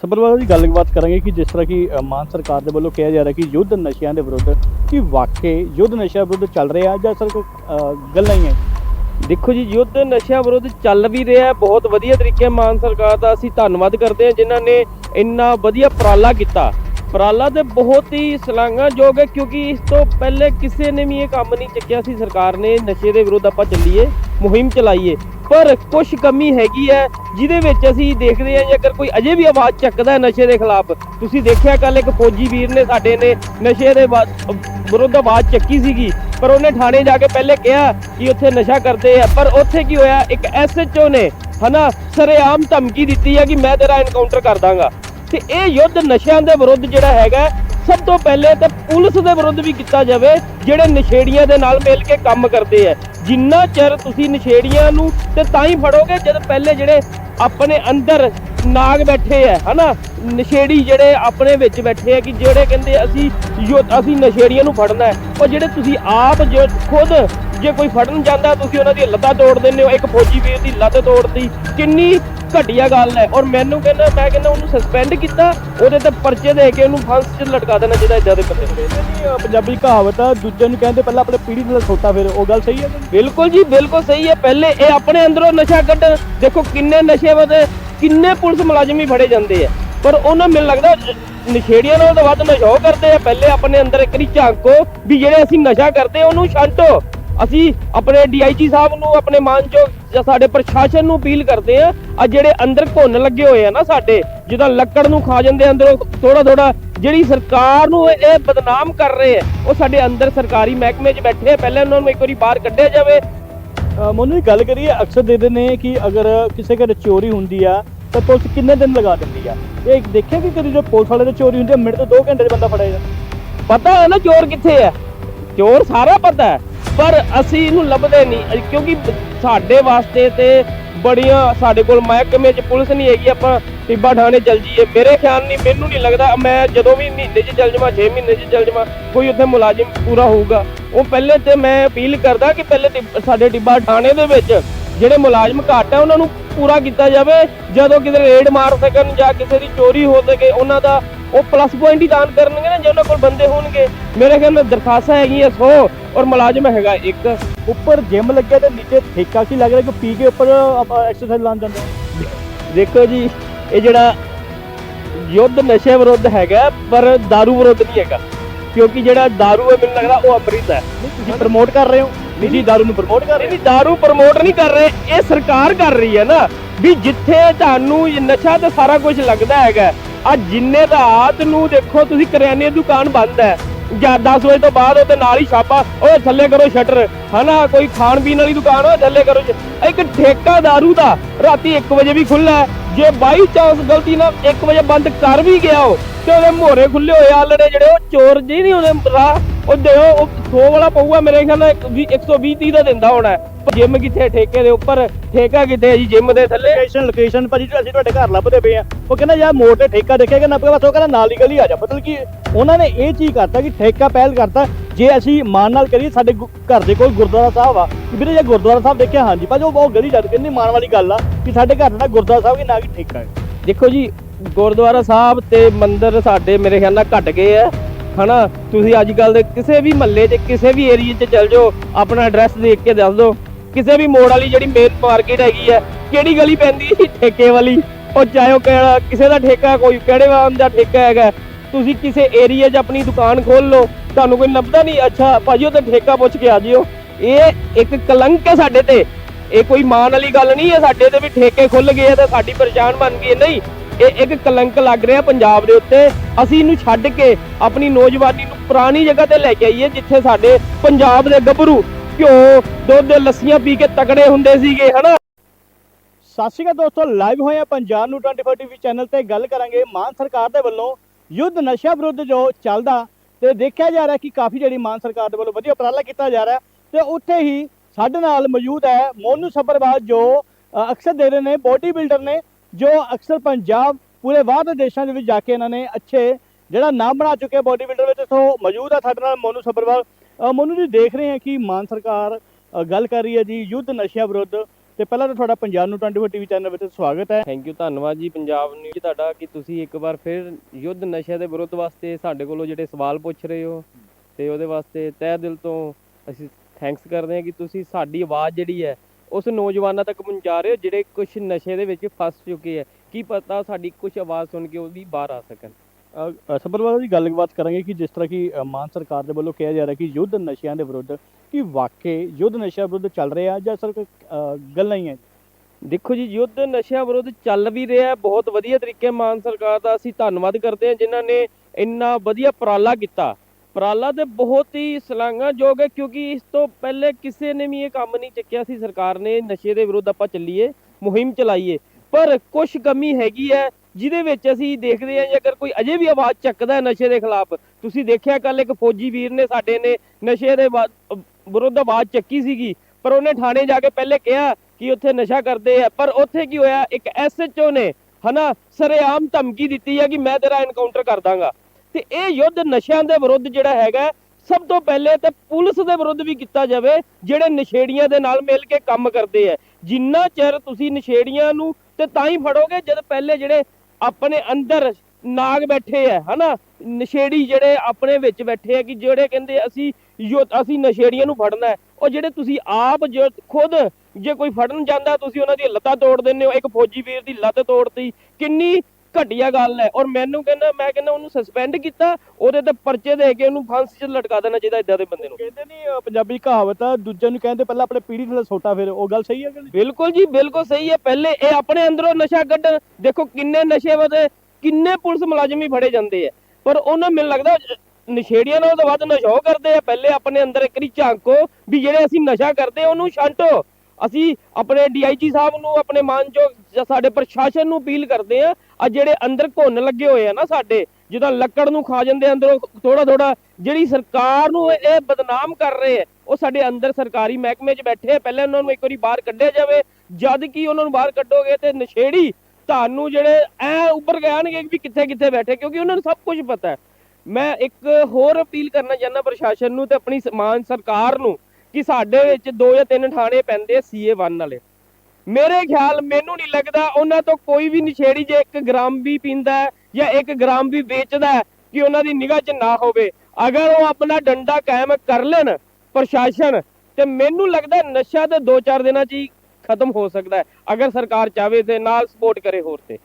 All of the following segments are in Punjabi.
ਸਬਰਵਾਲ ਦੀ ਗੱਲਬਾਤ ਕਰਾਂਗੇ ਕਿ ਜਿਸ ਤਰ੍ਹਾਂ ਕਿ ਮਾਨ ਸਰਕਾਰ ਦੇ ਵੱਲੋਂ ਕਿਹਾ ਜਾ ਰਿਹਾ ਕਿ ਯੁੱਧ ਨਸ਼ਿਆਂ ਦੇ ਵਿਰੁੱਧ ਕਿ ਵਾਕਈ ਯੁੱਧ ਨਸ਼ਿਆਂ ਵਿਰੁੱਧ ਚੱਲ ਰਿਹਾ ਜਾਂ ਸਿਰਫ ਅ, ਗੱਲਾਂ ਹੀ ਹੈ ਦੇਖੋ ਜੀ ਯੁੱਧ ਨਸ਼ਿਆਂ ਵਿਰੁੱਧ ਚੱਲ ਵੀ ਰਿਹਾ ਹੈ ਬਹੁਤ ਵਧੀਆ ਤਰੀਕੇ ਮਾਨ ਸਰਕਾਰ ਦਾ ਅਸੀਂ ਧੰਨਵਾਦ ਕਰਦੇ ਹਾਂ ਜਿਨ੍ਹਾਂ ਨੇ ਇੰਨਾ ਵਧੀਆ ਉਪਰਾਲਾ ਕੀਤਾ। ਉਪਰਾਲਾ ਤੇ ਬਹੁਤ ਹੀ ਸ਼ਲਾਘਾਯੋਗ ਹੈ ਕਿਉਂਕਿ ਇਸ ਤੋਂ ਪਹਿਲੇ ਕਿਸੇ ਨੇ ਵੀ ਇਹ ਕੰਮ ਨਹੀਂ ਚੱਕਿਆ ਸੀ ਸਰਕਾਰ ਨੇ ਨਸ਼ੇ ਦੇ ਵਿਰੁੱਧ ਆਪਾਂ ਚੱਲੀਏ ਮੁਹਿੰਮ ਚਲਾਈਏ। ਪਰ ਕੁਝ ਕਮੀ ਹੈਗੀ ਹੈ, ਜਿਹਦੇ ਵਿੱਚ ਅਸੀਂ ਦੇਖਦੇ ਹਾਂ ਜੇ, ਅਗਰ ਕੋਈ ਅਜੇ ਵੀ ਆਵਾਜ਼ ਚੱਕਦਾ ਹੈ ਨਸ਼ੇ ਦੇ ਖਿਲਾਫ, ਤੁਸੀਂ ਦੇਖਿਆ ਕੱਲ ਇੱਕ ਫੌਜੀ ਵੀਰ ਨੇ ਸਾਡੇ ਨੇ ਨਸ਼ੇ ਦੇ ਵਾ- ਵਿਰੁੱਧ ਆਵਾਜ਼ ਚੱਕੀ ਸੀਗੀ, ਪਰ ਉਹਨੇ ਥਾਣੇ ਜਾ ਕੇ ਪਹਿਲੇ ਕਿਹਾ ਕਿ ਉੱਥੇ ਨਸ਼ਾ ਕਰਦੇ ਆ, ਪਰ ਉੱਥੇ ਕੀ ਹੋਇਆ, ਇੱਕ ਐਸਐਚਓ ਨੇ ਹਨਾ, ਸਰੇਆਮ ਧਮਕੀ ਦਿੱਤੀ ਹੈ ਕਿ ਮੈਂ ਤੇਰਾ ਐਨਕਾਊਂਟਰ ਕਰ ਦਾਂਗਾ। ਤੇ ਇਹ ਯੁੱਧ ਨਸ਼ਿਆਂ ਦੇ ਵਿਰੁੱਧ ਜਿਹੜਾ ਹੈਗਾ ਸਭ ਤੋਂ ਪਹਿਲੇ ਤੇ ਪੁਲਿਸ ਦੇ ਵਿਰੁੱਧ ਵੀ ਕੀਤਾ ਜਾਵੇ, ਜਿਹੜੇ ਨਸ਼ੇੜੀਆਂ ਦੇ ਨਾਲ ਮਿਲ ਕੇ ਕੰਮ ਕਰਦੇ ਆ। ਜਿੰਨਾ ਚਿਰ ਤੁਸੀਂ ਨਸ਼ੇੜੀਆਂ ਨੂੰ ਤੇ ਤਾਂ ਹੀ ਫੜੋਗੇ ਜਦ ਪਹਿਲੇ ਜਿਹੜੇ ਆਪਣੇ ਅੰਦਰ ਨਾਗ ਬੈਠੇ ਆ, ਹਨਾ? ਨਸ਼ੇੜੀ ਜਿਹੜੇ ਆਪਣੇ ਵਿੱਚ ਬੈਠੇ ਆ ਕਿ ਜਿਹੜੇ ਕਹਿੰਦੇ ਅਸੀਂ ਯੁ- ਅਸੀਂ ਨਸ਼ੇੜੀਆਂ ਨੂੰ ਫੜਨਾ ਉਹ ਜਿਹੜੇ ਤੁਸੀਂ ਆਪ ਜੋ ਖੁਦ ਜੇ ਕੋਈ ਫੜਨ ਜਾਂਦਾ, ਤੁਸੀਂ ਉਹਨਾਂ ਦੀ ਲੱਤਾਂ ਤੋੜ ਦਿੰਦੇ ਹੋ, ਇੱਕ ਫੌਜੀ ਵੀਰ ਦੀ ਲੱਤ ਤੋੜਦੀ ਕਿੰਨੀ ਘਟੀਆ ਗੱਲ ਹੈ। ਔਰ ਮੈਨੂੰ ਕਹਿੰਦਾ ਮੈਂ ਕਹਿੰਦਾ ਉਹਨੂੰ ਸਸਪੈਂਡ ਕੀਤਾ ਉਹਦੇ ਤੇ ਪਰਚੇ ਦੇ ਕੇ ਉਹਨੂੰ ਫਾਂਸੀ 'ਚ ਲਟਕਾ ਦੇਣਾ ਜਿਹਦਾ ਇਦਾਂ ਦੇ ਬੰਦੇ ਨੂੰ। ਪੰਜਾਬੀ ਕਹਾਵਤ ਆ ਦੂਜੇ ਨੂੰ ਕਹਿੰਦੇ ਪਹਿਲਾਂ ਆਪਣੇ ਪੀੜੀ ਨਾਲ ਛੋਟਾ ਫਿਰ ਉਹ ਗੱਲ ਸਹੀ ਹੈ ਬਿਲਕੁਲ ਜੀ ਬਿਲਕੁਲ ਸਹੀ ਹੈ। ਪਹਿਲੇ ਇਹ ਆਪਣੇ ਅੰਦਰੋਂ ਨਸ਼ਾ ਕੱਢਣ ਦੇਖੋ ਕਿੰਨੇ ਨਸ਼ੇ ਵਦੇ ਕਿੰਨੇ ਪੁਲਿਸ ਮੁਲਾਜ਼ਮ ਵੀ ਫੜੇ ਜਾਂਦੇ ਆ। ਪਰ ਉਹਨਾਂ ਮੈਨੂੰ ਲੱਗਦਾ ਨਸ਼ੇੜੀਆਂ ਨਾਲੋਂ ਤਾਂ ਵੱਧ ਨਸ਼ਾ ਉਹ ਕਰਦੇ ਆ। ਪਹਿਲੇ ਆਪਣੇ ਅੰਦਰ ਇੱਕ ਵਾਰੀ ਝਾਂਕੋ ਵੀ ਜਿਹੜੇ ਅਸੀਂ ਨਸ਼ਾ ਕਰਦੇ ਉਹਨੂੰ ਛੱਡੋ ਅਸੀਂ ਆਪਣੇ ਡੀਆਈਜੀ ਸਾਹਿਬ ਨੂੰ ਆਪਣੇ ਮਾਨਯੋਗ ਜਾਂ ਸਾਡੇ ਪ੍ਰਸ਼ਾਸਨ ਨੂੰ ਅਪੀਲ ਕਰਦੇ ਆ ਆ ਜਿਹੜੇ ਅੰਦਰ ਘੁੰਨ ਲੱਗੇ ਹੋਏ ਆ ਨਾ ਸਾਡੇ ਜਿੱਦਾਂ ਲੱਕੜ ਨੂੰ ਖਾ ਜਾਂਦੇ ਅੰਦਰੋਂ ਥੋੜਾ ਥੋੜਾ ਜਿਹੜੀ ਸਰਕਾਰ ਨੂੰ ਇਹ ਬਦਨਾਮ ਕਰ ਰਹੇ ਆ ਉਹ ਸਾਡੇ ਅੰਦਰ ਸਰਕਾਰੀ ਮਹਿਕਮੇ 'ਚ ਬੈਠੇ ਆ ਪਹਿਲਾਂ ਉਹਨਾਂ ਨੂੰ ਇੱਕ ਵਾਰੀ ਬਾਹਰ ਕੱਢਿਆ ਜਾਵੇ। ਮੈਨੂੰ ਗੱਲ ਕਰੀਏ ਅਕਸਰ ਦੇਖਦੇ ਨੇ ਕਿ ਅਗਰ ਕਿਸੇ ਘਰ ਚੋਰੀ ਹੁੰਦੀ ਆ ਤਾਂ ਪੁਲਿਸ ਕਿੰਨੇ ਦਿਨ ਲਗਾ ਦਿੰਦੀ ਆ? ਇਹ ਦੇਖਿਆ ਕਿ ਕਦੀ ਜੋ ਪੁਲਿਸ ਵਾਲੇ ਦੀ ਚੋਰੀ ਹੁੰਦੀ ਆ ਮਿੰਟ ਤੋਂ 2 ਘੰਟੇ 'ਚ ਬੰਦਾ ਫੜਿਆ ਜਾਂਦਾ? ਪਤਾ ਹੈ ਨਾ ਚੋਰ ਕਿੱਥੇ ਹੈ ਚੋਰ ਸਾਰਾ ਪਤਾ ਹੈ। ਪਰ ਅਸੀਂ ਇਹਨੂੰ ਲੱਭਦੇ ਨਹੀਂ ਕਿਉਂਕਿ ਸਾਡੇ ਵਾਸਤੇ ਤੇ ਬੜੀਆਂ ਸਾਡੇ ਕੋਲ ਮਹਿਕਮੇ 'ਚ ਪੁਲਿਸ ਨਹੀਂ ਹੈਗੀ, ਆਪਾਂ ਟਿੱਬਾ ਥਾਣੇ ਚੱਲ ਜੀਏ ਮੇਰੇ ਖਿਆਲ ਨਹੀਂ, ਮੈਨੂੰ ਨਹੀਂ ਲੱਗਦਾ, ਮੈਂ ਜਦੋਂ ਵੀ ਮਹੀਨੇ 'ਚ ਚੱਲ ਜਾਵਾਂ 6 ਮਹੀਨੇ 'ਚ ਚੱਲ ਜਾਵਾਂ, ਕੋਈ ਉੱਥੇ ਮੁਲਾਜ਼ਮ ਪੂਰਾ ਹੋਊਗਾ। ਉਹ ਪਹਿਲੇ ਤੇ ਮੈਂ ਅਪੀਲ ਕਰਦਾ ਕਿ ਪਹਿਲੇ ਸਾਡੇ ਟਿੱਬਾ ਥਾਣੇ ਦੇ ਵਿੱਚ ਜਿਹੜੇ ਮੁਲਾਜ਼ਮ ਘੱਟ ਹੈ ਉਹਨਾਂ ਨੂੰ ਪੂਰਾ ਕੀਤਾ ਜਾਵੇ ਜਦੋਂ ਕਿਤੇ ਰੇਡ ਮਾਰ ਸਕਣ ਜਾਂ ਕਿਸੇ ਦੀ ਚੋਰੀ ਹੋ ਸਕੇ ਉਹਨਾਂ ਦਾ ਉਹ ਪਲੱਸ ਪੁਆਇੰਟ ਹੀ ਦਾਨ ਕਰਨਗੇ ਨਾ ਜੇ ਉਹਨਾਂ ਕੋਲ ਬੰਦੇ ਹੋਣਗੇ ਮੇਰੇ ਖਿਆਲ ਨਾਲ ਦਰਖਾਸਤਾਂ ਹੈਗੀਆਂ 100 ਔਰ ਮੁਲਾਜ਼ਮ ਹੈਗਾ ਇੱਕ ਉੱਪਰ ਜਿਮ ਲੱਗਿਆ ਤੇ ਨੀਚੇ ਠੇਕਾ ਕੀ ਲੱਗ ਰਿਹਾ ਕਿ ਪੀ ਕੇ ਉੱਪਰ ਆਪਾਂ ਐਕਸਰਸਾਈਜ਼ ਲਾਉਣ ਜਾਂਦੇ ਹਾਂ ਦੇਖੋ ਜੀ ਇਹ ਜਿਹੜਾ ਯੁੱਧ ਨਸ਼ੇ ਵਿਰੁੱਧ ਹੈਗਾ ਪਰ दारू ਵਿਰੁੱਧ ਨਹੀਂ ਹੈਗਾ ਕਿਉਂਕਿ ਜਿਹੜਾ दारू ਹੈ ਮੈਨੂੰ ਲੱਗਦਾ ਉਹ ਅੰਮ੍ਰਿਤ ਹੈ ਨਹੀਂ ਤੁਸੀਂ ਪ੍ਰਮੋਟ ਕਰ ਰਹੇ ਹੋ ਨਿੱਜੀ ਦਾਰੂ ਨੂੰ ਪ੍ਰਮੋਟ ਕਰ ਰਹੇ ਨਹੀਂ दारू ਪ੍ਰਮੋਟ ਨਹੀਂ ਕਰ ਰਹੇ ਇਹ ਸਰਕਾਰ ਕਰ ਰਹੀ ਹੈ ਨਾ ਵੀ ਜਿੱਥੇ ਤੁਹਾਨੂੰ ਇਹ ਨਸ਼ਾ ਤੇ ਸਾਰਾ ਕੁਝ ਲੱਗਦਾ ਹੈਗਾ ਆ ਜਿੰਨੇ ਰਾਤ ਨੂੰ ਦੇਖੋ ਤੁਸੀਂ ਕਰਿਆਨੇ ਦੀ ਦੁਕਾਨ ਬੰਦ ਹੈ ਜਾਂ 10 ਵਜੇ ਤੋਂ ਬਾਅਦ ਉਹਦੇ ਨਾਲ ਹੀ ਛਾਪਾ ਓਏ ਥੱਲੇ ਕਰੋ ਸ਼ਟਰ ਹਨਾ ਕੋਈ ਖਾਣ ਪੀਣ ਵਾਲੀ ਦੁਕਾਨ ਹੋਏ ਥੱਲੇ ਕਰੋ ਸ਼- ਇੱਕ ਠੇਕਾ दारू ਦਾ ਰਾਤੀ 1 ਵਜੇ ਵੀ ਖੁੱਲਾ ਹੈ ਜੇ ਬਾਈ ਚਾਂਸ ਗਲਤੀ ਨਾਲ 1 ਵਜੇ ਬੰਦ ਕਰ ਵੀ ਗਿਆ ਉਹ ਤੇ ਉਹਦੇ ਮੋਹਰੇ ਖੁੱਲੇ ਹੋਏ ਆਲੜੇ ਜਿਹੜੇ ਉਹ ਚੋਰ ਜੀ ਨਹੀਂ ਉਹਦੇ ਰਾਹ ਉਹ ਦਿਓ ਉਹ 100 ਵਾਲਾ ਪਊਗਾ ਮੇਰੇ ਖਿਆਲ ਨਾਲ 120 30 ਦਾ ਦਿੰਦਾ ਹੋਣਾ। ਜਿਮ ਕਿੱਥੇ ਠੇਕੇ ਦੇ ਉੱਪਰ। ਠੇਕਾ ਕਿੱਥੇ ਹੈ ਜੀ? ਜਿਮ ਦੇ ਥੱਲੇ। ਲੋਕੇਸ਼ਨ ਲੋਕੇਸ਼ਨ ਭਾਜੀ ਅਸੀਂ ਤੁਹਾਡੇ ਘਰ ਲੱਭਦੇ ਪਏ ਆ। ਉਹ ਕਹਿੰਦਾ ਯਾਰ ਮੋੜ ਤੇ ਠੇਕਾ ਦੇਖੇਗਾ ਨਾ? ਬਸ ਉਹ ਕਹਿੰਦਾ ਨਾਲ ਹੀ ਗਲੀ ਆ ਜਾ। ਮਤਲਬ ਕਿ ਉਹਨਾਂ ਨੇ ਇਹ ਚੀਜ਼ ਕਰਤਾ ਕਿ ਠੇਕਾ ਪਹਿਲ ਕਰਤਾ। ਜੇ ਅਸੀਂ ਮਾਨ ਨਾਲ ਕਰੀਏ ਸਾਡੇ ਗੁ- ਘਰ ਦੇ ਕੋਲ ਗੁਰਦੁਆਰਾ ਸਾਹਿਬ ਆ। ਕਿ ਵੀਰੇ ਜੇ ਗੁਰਦੁਆਰਾ ਸਾਹਿਬ ਦੇਖਿਆ ਹਾਂਜੀ ਭਾਜੀ ਉਹ ਬਹੁਤ ਗਲੀ ਜਦ ਕਿੰਨੀ ਮਾਨ ਵਾਲੀ ਗੱਲ ਆ ਕਿ ਸਾਡੇ ਘਰ ਦਾ ਗੁਰਦੁਆਰਾ ਸਾਹਿਬ ਹੀ ਨਾ ਕਿ ਠੇਕਾ ਹੈ। ਦੇਖੋ ਜੀ ਗੁਰਦੁਆਰਾ ਸਾਹਿਬ ਤੇ ਮੰਦਿਰ ਸਾਡੇ ਮੇਰੇ ਖਿਆਲ ਨਾਲ ਘਟ ਗਏ ਆ। ਹਨਾ? ਤੁਸੀਂ ਅੱਜ ਕੱਲ ਦੇ ਕਿਸੇ ਵੀ ਮਹੱਲੇ 'ਚ, ਕਿਸੇ ਵੀ ਏਰੀਆ 'ਚ ਚੱਲ ਜਾਓ, ਆਪਣਾ ਐਡਰੈਸ ਦੇਖ ਕੇ ਦੱਸ ਦਿਓ। ਕਿਸੇ ਵੀ ਮੋੜ ਵਾਲੀ ਜਿਹੜੀ ਮੇਨ ਮਾਰਕੀਟ ਹੈਗੀ ਹੈ ਕਿਹੜੀ ਗਲੀ ਪੈਂਦੀ ਹੈ ਠੇਕੇ ਵਾਲੀ। ਉਹ ਚਾਹੇ ਉਹ ਕਿਸੇ ਦਾ ਠੇਕਾ ਕੋਈ, ਕਿਹੜੇ ਵਾਂ ਦਾ ਠੇਕਾ ਹੈਗਾ। ਤੁਸੀਂ ਕਿਸੇ ਏਰੀਆ 'ਚ ਆਪਣੀ ਦੁਕਾਨ ਖੋਲ ਲਓ। ਤੁਹਾਨੂੰ ਕੋਈ ਲੱਭਦਾ ਨਹੀਂ। ਅੱਛਾ, ਭਾਜੀ, ਉਹ ਤਾਂ ਠੇਕਾ ਪੁੱਛ ਕੇ ਆ ਜਿਓ। ਇਹ ਇੱਕ ਕਲੰਕ ਹੈ ਸਾਡੇ ਤੇ। ਇਹ ਕੋਈ ਮਾਣ ਵਾਲੀ ਗੱਲ ਨਹੀਂ ਹੈ। ਸਾਡੇ ਤੇ ਵੀ ਠੇਕੇ ਖੁੱਲ ਗਏ ਆ ਤੇ ਸਾਡੀ ਪਰੇਸ਼ਾਨ ਬਣ ਗਈ ਨਹੀਂ ਇਹ ਇੱਕ ਕਲੰਕ ਲੱਗ ਰਿਹਾ ਪੰਜਾਬ ਦੇ ਉੱਤੇ। ਅਸੀਂ ਇਹਨੂੰ ਛੱਡ ਕੇ ਆਪਣੀ ਨੌਜਵਾਨੀ ਨੂੰ ਪੁਰਾਣੀ ਜਗ੍ਹਾ ਤੇ ਲੈ ਕੇ ਆਈਏ, ਜਿੱਥੇ ਸਾਡੇ ਪੰਜਾਬ ਦੇ ਗੱਭਰੂ ਘਿਓ, ਦੁੱਧ, ਲੱਸੀਆਂ ਪੀ ਕੇ ਤਕੜੇ ਹੁੰਦੇ ਸੀਗੇ, ਹਨਾ? ਸਤਿ ਸ਼੍ਰੀ ਅਕਾਲ ਦੋਸਤੋ ਲਾਈਵ ਹੋਏ ਪੰਜਾਬ ਨੂੰ 24 ਟੀਵੀ ਚੈਨਲ ਤੇ। ਗੱਲ ਕਰਾਂਗੇ ਮਾਨ ਸਰਕਾਰ ਦੇ ਵੱਲੋਂ ਯੁੱਧ ਨਸ਼ਾ ਵਿਰੁੱਧ ਜੋ ਚੱਲਦਾ ਤੇ ਦੇਖਿਆ ਜਾ ਰਿਹਾ ਕਿ ਕਾਫੀ ਜਿਹੜੀ ਮਾਨ ਸਰਕਾਰ ਦੇ ਵੱਲੋਂ ਵਧੀਆ ਉਪਰਾਲਾ ਕੀਤਾ ਜਾ ਰਿਹਾ। ਤੇ ਉੱਥੇ ਹੀ ਸਾਡੇ ਨਾਲ ਮੌਜੂਦ ਹੈ ਮੋਨੂ ਸਬਰਵਾਜ ਜੋ ਅਕਸਰ ਦੇ ਰਹੇ ਨੇ ਬੋਡੀ ਬਿਲਡਰ ਨੇ। ਜੋ ਅਕਸਰ ਪੰਜਾਬ ਪੂਰੇ ਬਾਹਰ ਦੇ ਦੇਸ਼ਾਂ ਦੇ ਵਿੱਚ ਜਾ ਕੇ ਇਹਨਾਂ ਨੇ ਅੱਛੇ ਜਿਹੜਾ ਨਾਮ ਬਣਾ ਚੁੱਕੇ ਬੋਡੀ ਬਿਲਡਰ ਵਿੱਚ ਸੋ ਮੌਜੂਦ ਹੈ ਸਾਡੇ ਨਾਲ ਮੋਨੂ ਸਬਰਵਾਲ ਮੋਨੂ ਜੀ, ਦੇਖ ਰਹੇ ਹਾਂ ਕਿ ਮਾਨ ਸਰਕਾਰ ਗੱਲ ਕਰ ਰਹੀ ਹੈ ਜੀ ਯੁੱਧ ਨਸ਼ਿਆਂ ਵਿਰੁੱਧ। ਤੇ ਪਹਿਲਾਂ ਤਾਂ ਤੁਹਾਡਾ ਪੰਜਾਬ ਨੂੰ 24 ਟੀਵੀ ਚੈਨਲ ਵਿੱਚ ਸਵਾਗਤ ਹੈ। ਥੈਂਕ ਯੂ ਧੰਨਵਾਦ ਜੀ ਪੰਜਾਬ ਨਿਊਜ਼ ਜੀ, ਤੁਹਾਡਾ ਕਿ ਤੁਸੀਂ ਇੱਕ ਵਾਰ ਫਿਰ ਯੁੱਧ ਨਸ਼ਿਆਂ ਦੇ ਵਿਰੁੱਧ ਵਾਸਤੇ ਸਾਡੇ ਕੋਲੋਂ ਜਿਹੜੇ ਸਵਾਲ ਪੁੱਛ ਰਹੇ ਹੋ, ਤੇ ਉਹਦੇ ਵਾਸਤੇ ਤਹਿ ਦਿਲ ਤੋਂ ਅਸੀਂ ਥੈਂਕਸ ਕਰਦੇ ਹਾਂ ਕਿ ਤੁਸੀਂ ਸਾਡੀ ਆਵਾਜ਼ ਜਿਹੜੀ ਹੈ ਉਸ ਨੌਜਵਾਨਾਂ ਤੱਕ ਪਹੁੰਚਾ ਰਹੇ ਹੋ ਜਿਹੜੇ ਕੁਝ ਨਸ਼ੇ ਦੇ ਵਿੱਚ ਫਸ ਚੁੱਕੇ ਹੈ ਕੀ ਪਤਾ ਸਾਡੀ ਕੁਝ ਆਵਾਜ਼ ਸੁਣ ਕੇ ਉਹ ਵੀ ਬਾਹਰ ਆ ਸਕਣ? ਸਬਰਵਾਲਾ ਦੀ ਗੱਲਬਾਤ ਕਰਾਂਗੇ ਕਿ ਜਿਸ ਤਰ੍ਹਾਂ ਕਿ ਮਾਨ ਸਰਕਾਰ ਦੇ ਵੱਲੋਂ ਕਿਹਾ ਜਾ ਰਿਹਾ ਕਿ ਯੁੱਧ ਨਸ਼ਿਆਂ ਦੇ ਵਿਰੁੱਧ ਕਿ ਵਾਕਈ ਯੁੱਧ ਨਸ਼ਿਆਂ ਵਿਰੁੱਧ ਚੱਲ ਰਿਹਾ ਜਾਂ ਸਿਰਫ ਅ, ਗੱਲਾਂ ਹੀ ਹੈ ਦੇਖੋ ਜੀ ਯੁੱਧ ਨਸ਼ਿਆਂ ਵਿਰੁੱਧ ਚੱਲ ਵੀ ਰਿਹਾ ਬਹੁਤ ਵਧੀਆ ਤਰੀਕੇ ਮਾਨ ਸਰਕਾਰ ਦਾ ਅਸੀਂ ਧੰਨਵਾਦ ਕਰਦੇ ਹਾਂ ਜਿਨ੍ਹਾਂ ਨੇ ਇੰਨਾ ਵਧੀਆ ਉਪਰਾਲਾ ਕੀਤਾ। ਉਪਰਾਲਾ ਤੇ ਬਹੁਤ ਹੀ ਸ਼ਲਾਘਾਯੋਗ ਹੈ ਕਿਉਂਕਿ ਇਸ ਤੋਂ ਪਹਿਲੇ ਕਿਸੇ ਨੇ ਵੀ ਇਹ ਕੰਮ ਨਹੀਂ ਚੱਕਿਆ ਸੀ। ਸਰਕਾਰ ਨੇ ਨਸ਼ੇ ਦੇ ਵਿਰੁੱਧ ਆਪਾਂ ਚੱਲੀਏ, ਮੁਹਿੰਮ ਚਲਾਈਏ। ਪਰ ਕੁਝ ਕਮੀ ਹੈਗੀ ਹੈ ਜਿਹਦੇ ਵਿੱਚ ਅਸੀਂ ਦੇਖਦੇ ਹਾਂ ਜੇ, ਅਗਰ ਕੋਈ ਅਜੇ ਵੀ ਆਵਾਜ਼ ਚੱਕਦਾ ਨਸ਼ੇ ਦੇ ਖਿਲਾਫ, ਤੁਸੀਂ ਦੇਖਿਆ ਕੱਲ ਇੱਕ ਫੌਜੀ ਵੀਰ ਨੇ ਸਾਡੇ ਨੇ ਨਸ਼ੇ ਦੇ ਵਿਰੁੱਧ ਆਵਾਜ਼ ਚੱਕੀ ਸੀਗੀ, ਪਰ ਉਹਨੇ ਥਾਣੇ ਜਾ ਕੇ ਪਹਿਲੇ ਕਿਹਾ ਕਿ ਉੱਥੇ ਨਸ਼ਾ ਕਰਦੇ ਆ। ਪਰ ਉੱਥੇ ਕੀ ਹੋਇਆ, ਇੱਕ ਐਸਐਚਓ ਨੇ ਹਨਾ, ਸਰੇਆਮ ਧਮਕੀ ਦਿੱਤੀ ਹੈ ਕਿ ਮੈਂ ਤੇਰਾ ਐਨਕਾਊਂਟਰ ਕਰ ਦਾਂਗਾ। ਤੇ ਇਹ ਯੁੱਧ ਨਸ਼ਿਆਂ ਦੇ ਵਿਰੁੱਧ ਜਿਹੜਾ ਹੈਗਾ, ਸਭ ਤੋਂ ਪਹਿਲੇ ਤੇ ਪੁਲਿਸ ਦੇ ਵਿਰੁੱਧ ਵੀ ਕੀਤਾ ਜਾਵੇ, ਜਿਹੜੇ ਨਸ਼ੇੜੀਆਂ ਦੇ ਨਾਲ ਮਿਲ ਕੇ ਕੰਮ ਕਰਦੇ ਆ। ਜਿੰਨਾ ਚਿਰ ਤੁਸੀਂ ਨਸ਼ੇੜੀਆਂ ਨੂੰ ਤੇ ਤਾਂ ਹੀ ਫੜੋਗੇ, ਜਦ ਪਹਿਲੇ ਜਿਹੜੇ ਆਪਣੇ ਅੰਦਰ ਨਾਗ ਬੈਠੇ ਆ, ਹਨਾ? ਨਸ਼ੇੜੀ ਜਿਹੜੇ ਆਪਣੇ ਵਿੱਚ ਬੈਠੇ ਆ ਕਿ ਜਿਹੜੇ ਕਹਿੰਦੇ ਅਸੀਂ ਯੁ- ਅਸੀਂ ਨਸ਼ੇੜੀਆਂ ਨੂੰ ਫੜਨਾ ਉਹ ਜਿਹੜੇ ਤੁਸੀਂ ਆਪ ਖੁਦ ਜੇ ਕੋਈ ਫੜਨ ਜਾਂਦਾ, ਤੁਸੀਂ ਉਹਨਾਂ ਦੀਆਂ ਲੱਤਾਂ ਤੋੜ ਦਿੰਦੇ ਹੋ, ਇੱਕ ਫੌਜੀ ਵੀਰ ਦੀ ਲੱਤ ਤੋੜਤੀ, ਕਿੰਨੀ ਘਟੀਆ ਗੱਲ ਹੈ। ਔਰ ਮੈਨੂੰ ਕਹਿੰਦਾ ਮੈਂ ਕਹਿੰਦਾ ਉਹਨੂੰ ਸਸਪੈਂਡ ਕੀਤਾ ਉਹਦੇ ਤੇ ਪਰਚੇ ਦੇ ਕੇ ਉਹਨੂੰ ਫਾਂਸੀ 'ਚ ਲਟਕਾ ਦੇਣਾ ਚਾਹੀਦਾ ਇਦਾਂ ਦੇ ਬੰਦੇ ਨੂੰ। ਕਹਿੰਦੇ ਨਹੀਂ ਪੰਜਾਬੀ ਕਹਾਵਤ ਆ ਦੂਜਿਆਂ ਨੂੰ ਕਹਿੰਦੇ ਪਹਿਲਾਂ ਆਪਣੇ ਪੀੜੀ ਥੱਲੇ ਸੋਟਾ ਫਿਰ ਉਹ ਗੱਲ ਸਹੀ ਹੈ ਕਿ ਨਹੀਂ? ਬਿਲਕੁਲ ਜੀ ਬਿਲਕੁਲ ਸਹੀ ਹੈ। ਪਹਿਲੇ ਇਹ ਆਪਣੇ ਅੰਦਰੋਂ ਨਸ਼ਾ ਕੱਢਣ ਦੇਖੋ ਕਿੰਨੇ ਨਸ਼ੇ ਵਦੇ ਕਿੰਨੇ ਪੁਲਿਸ ਮੁਲਾਜ਼ਮ ਵੀ ਫੜੇ ਜਾਂਦੇ ਆ। ਪਰ ਉਹਨਾਂ ਮੈਨੂੰ ਲੱਗਦਾ ਨਸ਼ੇੜੀਆਂ ਨਾਲੋਂ ਤਾਂ ਵੱਧ ਨਸ਼ਾ ਉਹ ਕਰਦੇ ਆ। ਪਹਿਲੇ ਆਪਣੇ ਅੰਦਰ ਇੱਕ ਵਾਰੀ ਝਾਂਕੋ ਵੀ ਜਿਹੜੇ ਅਸੀਂ ਨਸ਼ਾ ਕਰਦੇ ਆ, ਉਹਨੂੰ ਛਾਂਟੋ। ਅਸੀਂ ਆਪਣੇ ਡੀਆਈਜੀ ਸਾਹਿਬ ਨੂੰ, ਆਪਣੇ ਮਾਨਯੋਗ ਜਾਂ ਸਾਡੇ ਪ੍ਰਸ਼ਾਸਨ ਨੂੰ ਅਪੀਲ ਕਰਦੇ ਆ ਆ ਜਿਹੜੇ ਅੰਦਰ ਘੁੰਨ ਲੱਗੇ ਹੋਏ ਆ ਨਾ ਸਾਡੇ, ਜਿੱਦਾਂ ਲੱਕੜ ਨੂੰ ਖਾ ਜਾਂਦੇ ਅੰਦਰੋਂ ਥੋੜਾ ਥੋੜਾ ਜਿਹੜੀ ਸਰਕਾਰ ਨੂੰ ਇਹ ਇਹ ਬਦਨਾਮ ਕਰ ਰਹੇ ਆ, ਉਹ ਸਾਡੇ ਅੰਦਰ ਸਰਕਾਰੀ ਮਹਿਕਮੇ 'ਚ ਬੈਠੇ ਆ, ਪਹਿਲਾਂ ਉਹਨਾਂ ਨੂੰ ਇੱਕ ਵਾਰੀ ਬਾਹਰ ਕੱਢਿਆ ਜਾਵੇ, ਜਦ ਕਿ ਉਹਨਾਂ ਨੂੰ ਬਾਹਰ ਕੱਢੋਗੇ ਤੇ ਨਸ਼ੇੜੀ ਤੁਹਾਨੂੰ ਜਿਹੜੇ ਐ ਉੱਪਰ ਗਿਆਨਗੇ ਵੀ ਕਿੱਥੇ ਕਿੱਥੇ ਬੈਠੇ, ਕਿਉਂਕਿ ਉਹਨਾਂ ਨੂੰ ਸਭ ਕੁਝ ਪਤਾ ਹੈ। ਮੈਂ ਇੱਕ ਹੋਰ ਅਪੀਲ ਕਰਨਾ ਚਾਹੁੰਦਾ ਪ੍ਰਸ਼ਾਸਨ ਨੂੰ ਤੇ ਆਪਣੀ ਸਮਾਨ ਸਰਕਾਰ ਨੂੰ ਕਿ ਸਾਡੇ ਵਿੱਚ ਦੋ ਜਾਂ ਤਿੰਨ ਥਾਣੇ ਪੈਂਦੇ ਆ ਸੀਏ 1 ਵਾਲੇ। ਮੇਰੇ ਖਿਆਲ ਮੈਨੂੰ ਨਹੀਂ ਲੱਗਦਾ ਉਹਨਾਂ ਤੋਂ ਕੋਈ ਵੀ ਨਸ਼ੇੜੀ ਜੇ 1 ਗ੍ਰਾਮ ਵੀ ਪੀਂਦਾ ਜਾਂ 1 ਗ੍ਰਾਮ ਵੀ ਵੇਚਦਾ ਕਿ ਉਹਨਾਂ ਦੀ ਨਿਗਾਹ 'ਚ ਨਾ ਹੋਵੇ। ਅਗਰ ਉਹ ਆਪਣਾ ਡੰਡਾ ਕਾਇਮ ਕਰ ਲੈਣ, ਪ੍ਰਸ਼ਾਸਨ, ਤੇ ਮੈਨੂੰ ਲੱਗਦਾ ਨਸ਼ਾ ਤੇ 2-4 ਦਿਨਾਂ 'ਚ ਹੀ ਖਤਮ ਹੋ ਸਕਦਾ ਅਗਰ ਸਰਕਾਰ ਚਾਹਵੇ ਤੇ ਨਾਲ ਸਪੋਰਟ ਕਰੇ ਹੋਰ ਤੇ।